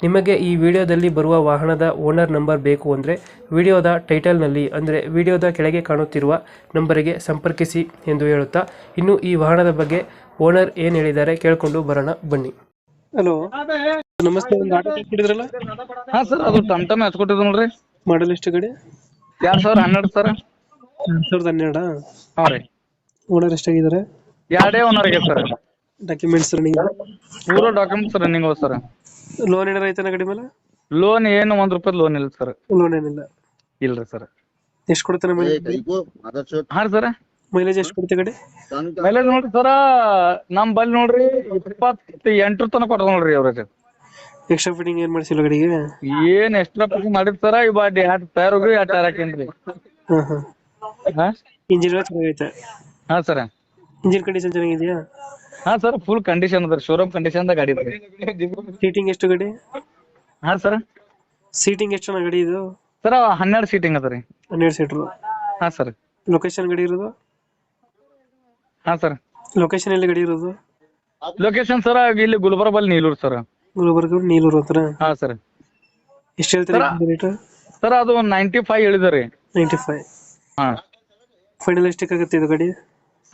ನಿಮಗೆ ಈ ವಿಡಿಯೋದಲ್ಲಿ ಬರುವ ವಾಹನದ ಓನರ್ ನಂಬರ್ ಬೇಕು ಅಂದರೆ ವಿಡಿಯೋದ ಟೈಟಲ್ನಲ್ಲಿ ಅಂದರೆ ವಿಡಿಯೋದ ಕೆಳಗೆ ಕಾಣುತ್ತಿರುವ ನಂಬರಿಗೆ ಸಂಪರ್ಕಿಸಿ ಎಂದು ಹೇಳುತ್ತಾ ಇನ್ನು ಈ ವಾಹನದ ಬಗ್ಗೆ ಓನರ್ ಏನು ಹೇಳಿದ್ದಾರೆ ಕೇಳಿಕೊಂಡು ಬರೋಣ ಬನ್ನಿ. ಹಲೋ. ನಮಸ್ತೆ ಒಂದು ಆಟೋ ಕೊಟ್ಟಿದ್ರಲ್ಲ ಹಾ ಸರ್ ಅದು ಟಮ್ ಟಮ್ ಹಚ್ಕೊಟ್ಟಿದ್ ನೋಡ್ರಿ ಮಾಡಲ್ ಎಷ್ಟು ಕಡೆ ಎರಡ್ ಸಾವಿರ ಹನ್ನೆರಡು ಸರ್? ಎರಡು ಸಾವಿರದ ಹನ್ನೆರಡ? ಹಾ ರೀ. ಓನರ್ ಎಷ್ಟಾಗಿದ್ದಾರೆ? ಎರಡೇ ಓನರ್ ಸರ್. ಡಾಕ್ಯುಮೆಂಟ್ಸ್ ರನ್ನಿಂಗ್ ಪೂರ ಡಾಕ್ಯುಮೆಂಟ್ಸ್ ರನ್ನಿಂಗ್ ಸರ್. ಲೋನ್ ಏನಾರ ಐತನ ಗಡಿ ಮೇಲೆ? ಲೋನ್ ಏನು ಒಂದ್ ರೂಪಾಯಿ ಲೋನ್ ಇಲ್ಲ ಸರ್ ಲೋನ್ ಏನಿಲ್ಲ. ಇಲ್ರಿ ಸರ್ ಎಷ್ಟು ಕೊಡ್ತಾನೆ ಮೈಲೇಜ್ ಹಾ ಸರ್ ಮೈಲೇಜ್ ಎಷ್ಟು ಕೊಡ್ತೀವಿ ಗಾಡಿ? ಮೈಲೇಜ್ ನೋಡ್ರಿ ಸರ ನಮ್ ಬಲ್ ನೋಡ್ರಿ ಇಪ್ಪತ್ತ ಎಂಟ್ರ ತನಕ ಕೊಟ್ಟ ನೋಡ್ರಿ ಅವ್ರಿಗೆ ಎಕ್ಸ್ಟ್ರಾ ಫಿಟ್ಟಿಂಗ್ ಏನ್ ಮಾಡಿಸಿಲ್ಲ ಗಡಿಗೆ? ಏನ್ ಎಕ್ಸ್ಟ್ರಾ ಫಿಟಿಂಗ್ ಮಾಡಿದ್ ಸರ ಈ ಎರಡು ಟೈರ್ ಹೋಗ್ರಿ ಎರಡು ಟೈರ್ ಹಾಕೇನ್ರಿ ಹಾ ಹಾ. ಹಾ? ಇಂಜಿನ್ ಚೆನ್ನಾಗೈತೆ. ಹಾ ಸರ ಇಂಜಿನ್ ಕಂಡೀಷನ್ ಚೆನ್ನಾಗಿದೆಯಾ? ಹಾ ಸರ್ ಫುಲ್ ಕಂಡೀಷನ್ ಅದ ಶೋರೂಮ್ ಕಂಡೀಷನ್ ದಾಗ ಗಾಡಿ ಇದೆ ಸೀಟಿಂಗ್ ಎಷ್ಟು ಗಡಿ? ಹಾ ಸರ್. ಸೀಟಿಂಗ್ ಎಷ್ಟು ಜನ ಗಡಿ ಇದು? ಸರ್ ಹನ್ನೆರಡು ಸೀಟಿಂಗ್ ಅದ ರೀ. ಹನ್ನೆರಡು ಸೀಟರ್ ಹಾ ಸರ್. ಲೊಕೇಶನ್ ಗಡಿ ಇರೋದು? ಹಾ ಸರ್. ಲೊಕೇಶನ್ ಎಲ್ಲಿ ಗಡಿ ಇರೋದು? ಲೊಕೇಶನ್ ಸರ್ ಇಲ್ಲಿ ಗುಲ್ಬರ್ಗ ನೀಲೂರು ನೀಲೂರ್ ಸರ್. ಗುಲ್ಬರ್ಗ ನೀಲೂರು ಹತ್ರ? ಹಾ ಸರ್. ಎಷ್ಟು ಹೇಳ್ತೀರಾ ರೇಟ್ ಸರ್ ಅದು ನೈಂಟಿ ಫೈವ್ ಹೇಳಿದ್ರಿ ನೈಂಟಿ ಫೈವ್ ಹಾ. ಫೈನಲ್ ಎಷ್ಟಕ್ಕೆ ಆಗುತ್ತೆ ಇದು ಗಾಡಿ?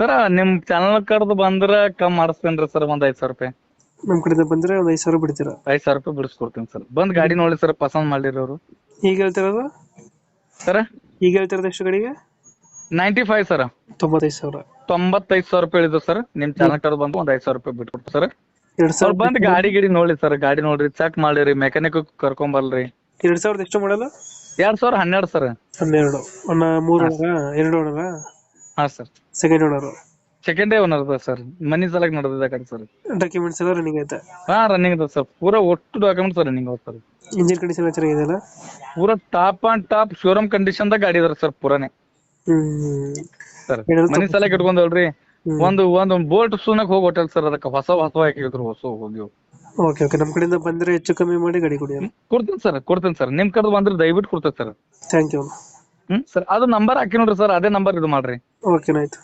ಸರ್ ನಿಮ್ ಚಾನಲ್ ಕಡ್ದು ಬಂದ್ರ ಕಮ್ ಮಾಡಿಸ್ತೇನ್ರಿ ಸರ್ ಒಂದ್ ಐದ್ ಸಾವಿರ ರೂಪಾಯಿ. ನಮ್ ಕಡೆ ಬಂದ್ರೆ ಒಂದ್ ಐದ್ ಸಾವಿರ ಬಿಡ್ತೀರಾ? ಐದ್ ಸಾವಿರ ರೂಪಾಯಿ ಬಿಡಿಸ್ಕೊಡ್ತೀನಿ ಸರ್ ಬಂದ್ ಗಾಡಿ ನೋಡಿ ಸರ್ ಪಸಂದ್ ಮಾಡಿರೋರು ಅವರು. ಈಗ ಹೇಳ್ತಿರೋದು? ಸರ್ ಈಗ ಹೇಳ್ತಿರೋದು ಎಷ್ಟು ಗಾಡಿಗೆ? ನೈಂಟಿ ಫೈವ್ ಸರ್ ತೊಂಬತ್ತೈದು ಸಾವಿರ. ತೊಂಬತ್ತೈದು ಸಾವಿರ ರೂಪಾಯಿ ಹೇಳಿದ್ರು ಸರ್ ನಿಮ್ ಚಾನಲ್ ಕಡ್ದು ಬಂದು ಒಂದ್ ಐದ್ ಸಾವಿರ ರೂಪಾಯಿ ಬಿಟ್ಕೊಡ್ತು ಸರ್ ಎರಡ್ ಅವ್ರು ಸಾವಿರ ಬಂದ್ ಗಾಡಿ ಗಿಡಿ ನೋಡಿ ಸರ್ ಗಾಡಿ ನೋಡ್ರಿ ಚೆಕ್ ಮಾಡಿರಿ ಮೆಕ್ಯಾನಿಕ್ ಕರ್ಕೊಂಬಲ್ರಿ ಎರಡ್ ಸಾವಿರದ ಎಷ್ಟು ಮಾಡಲ್ಲ ಎರಡ್ ಸಾವಿರ ಹನ್ನೆರಡು ಸರ್ ಹನ್ನೆರಡು. ಒಂದ್ ಮೂರು ಎರಡು ಓನರ ಹಾ sir second owner second day owner ಅದ ಸರ್ ಮನಿ ಸಲಕ್ ನಡೆದಿದೆ ಸರ್ ಡಾಕ್ಯುಮೆಂಟ್ಸ್ ಎಲ್ಲ ರನ್ನಿಂಗ್ ಐತೆ ಹಾ ರನ್ನಿಂಗ್ ಅದ ಸರ್ ಪೂರಾ ಒಟ್ಟು ಡಾಕ್ಯುಮೆಂಟ್ಸ್ ರನ್ನಿಂಗ್ ಅದ ಸರ್ ಇಂಜಿನ್ ಕಂಡೀಷನ್ ಎಲ್ಲ ಚೆನ್ನಾಗಿದೆಯಲ್ಲ ಪೂರಾ top on top showroom condition ದಾಗ ಗಾಡಿ ಅದ ಸರ್ ಪೂರಾನೆ. ಸರ್ ಏನಾದ್ರು ಮನಿ ಸಲಕ್ ಇಟ್ಕೊಂಡಲ್ರಿ ಒಂದು ಒಂದು ಬೋಲ್ಟ್ ಸುನಕ್ ಹೋಗಿ ಹೋಟೆಲ್ ಸರ್ ಅದಕ್ಕೆ ಹೊಸ ಹೊಸ ಹಾಕಿದ್ರು ಹೊಸ ಹೋಗಿ ಓಕೆ ಓಕೆ ನಮ್ಮ ಕಡೆಯಿಂದ ಬಂದ್ರೆ ಹೆಚ್ಚು ಕಮ್ಮಿ ಮಾಡಿ ಗಾಡಿ ಕೊಡಿ ಕೊಡ್ತೀನಿ ಸರ್ ಕೊಡ್ತೀನಿ ಸರ್ ನಿಮ್ ಕಡೆ ಬಂದ್ರೆ ದಯವಿಟ್ಟು ಕೊಡ್ತೇನೆ sir thank you hmm sir ಅದು ನಂಬರ್ ಹಾಕಿ ನೋಡ್ರಿ ಸರ್ ಅದೇ ನಂಬರ್ ಇದು ಮಾಡ್ರಿ. ಓಕೆನಾಯ್ತು.